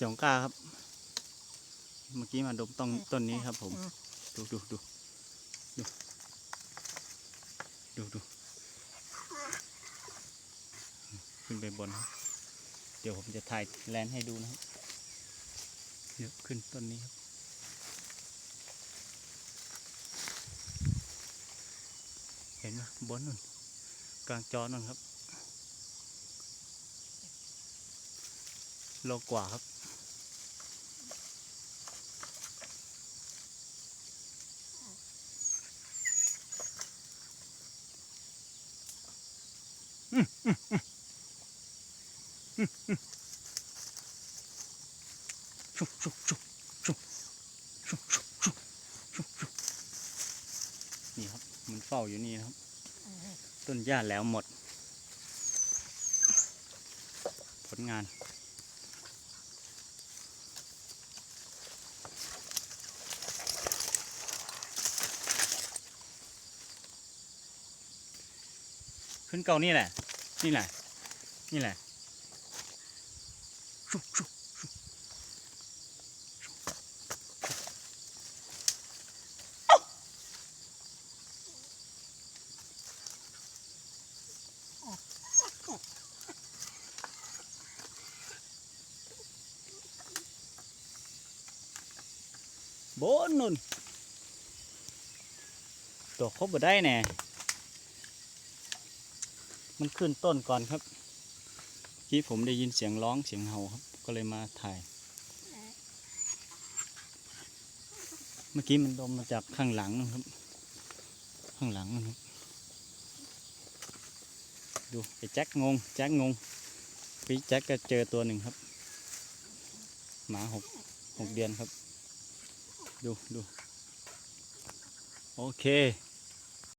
จงกล้าครับ เมื่อกี้มาดมต้นต้นนี้ครับผม ดูดูดูดูดูดูขึ้นไปบนครับเดี๋ยวผมจะถ่ายแลนด์ให้ดูนะครับเดี๋ยวขึ้นต้นนี้ครับ เห็นไหมบนนู่นกลางจอนั่นครับ โลกว่าครับ ชุบชุบชุบชุบชุบชุบชุบชุบชุบนี่ครับ มันเฝ้าอยู่นี่นะครับ ต้นหญ้าแล้วหมด ผลงาน ขึ้นเก่านี่แหละ นี่แหละ นี่แหละชุบชุบ โบนนุ่นตัวครบบ่ได้แน่มันขึ้นต้นก่อนครับเมื่อกี้ผมได้ยินเสียงร้องเสียงเห่าครับ ก็เลยมาถ่าย เมื่อกี้มันดมมาจากข้างหลังนะครับ ข้างหลังนะครับ ดูไอ้แจ็คงง แจ็คงงพี่แจ็คก็เจอตัวหนึ่งครับ หมาหกหกเดือนครับ ดูดูโอเค